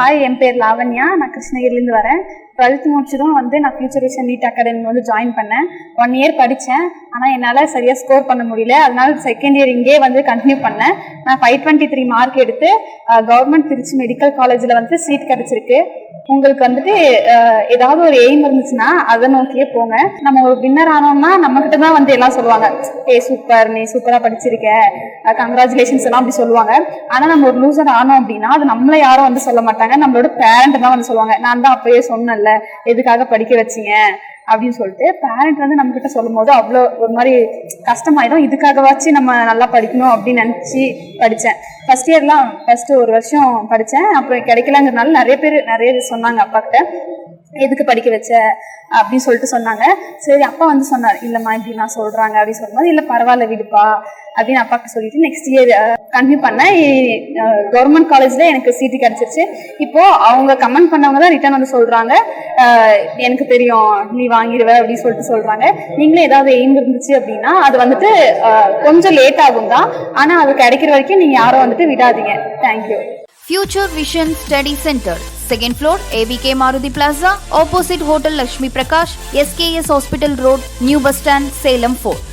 Hi என் பேர் லாவண்யா. நான் கிருஷ்ணகிரிலேருந்து வரேன். டுவெல்த் முடிச்சதும் வந்து நான் ஃபியூச்சர் விஷன் நீட் அகாடமி வந்து ஜாயின் பண்ணேன். ஒன் இயர் படித்தேன் ஆனால் என்னால் சரியாக ஸ்கோர் பண்ண முடியல. அதனால செகண்ட் இயர் இங்கே வந்து கண்டினியூ பண்ணேன். நான் ஃபைவ் டுவெண்ட்டி த்ரீ மார்க் எடுத்து கவர்மெண்ட் திருச்சி மெடிக்கல் காலேஜில் வந்து சீட் கிடச்சிருக்கு. உங்களுக்கு வந்துட்டு ஏதாவது ஒரு எய்ம் இருந்துச்சுன்னா அதை நோக்கியே போங்க. நம்ம ஒரு வின்னர் ஆனோம்னா நம்ம கிட்ட தான் வந்து எல்லாம் சொல்லுவாங்க. ஏ சூப்பர் நீ சூப்பராக படிச்சிருக்க. கங்க்ராச்சுலேஷன்ஸ் எல்லாம் அப்படி சொல்லுவாங்க. ஆனால் நம்ம ஒரு லூசர் ஆனோம் அப்படின்னா அது நம்மளை யாரும் வந்து சொல்ல மாட்டாங்க. நம்மளோட பேரண்ட் தான் வந்து சொல்லுவாங்க. நான் தான் அப்பயே எதுக்காக படிக்க வச்சீங்க? அப்படின்னு சொல்லிட்டு பேரண்ட் வந்து நம்ம கிட்ட சொல்லும் போது அவ்வளோ ஒரு மாதிரி கஷ்டமாயிடும். இதுக்காகவாச்சும் நம்ம நல்லா படிக்கணும் அப்படின்னு நினச்சி படித்தேன் ஃபர்ஸ்ட் இயர்லாம் ஃபர்ஸ்ட் ஒரு வருஷம் படித்தேன் அப்புறம் கிடைக்கலங்கிறதுனால நிறைய பேர் நிறைய சொன்னாங்க அப்பா கிட்ட எதுக்கு படிக்க வச்ச? அப்படின்னு சொல்லிட்டு சொன்னாங்க. சரி அப்பா வந்து சொன்னார் இல்லைம்மா இப்படிலாம் சொல்கிறாங்க அப்படின்னு சொல்லும்போது இல்லை பரவாயில்ல விடுப்பா அப்படின்னு அப்பாக்கு சொல்லிட்டு நெக்ஸ்ட் இயர் கண்டினியூ பண்ணேன் கவர்மெண்ட் காலேஜில் எனக்கு சீட்டு கிடச்சிருச்சு. இப்போ அவங்க கமெண்ட் பண்ணவங்க தான் ரிட்டர்ன் வந்து சொல்கிறாங்க எனக்கு தெரியும் நீ வாங்கிடுவ அப்படின்னு சொல்லிட்டு சொல்கிறாங்க நீங்களே ஏதாவது எய்ம் இருந்துச்சு அப்படின்னா அது வந்துட்டு கொஞ்சம் லேட் ஆகும் தான். ஆனால் அது கிடைக்கிற வரைக்கும் நீங்கள் யாரும் வந்துட்டு விடாதீங்க. Thank you future vision study centre second floor AVK Maruthi plaza opposite hotel Lakshmi Prakash SKS hospital road new bus stand Salem fort.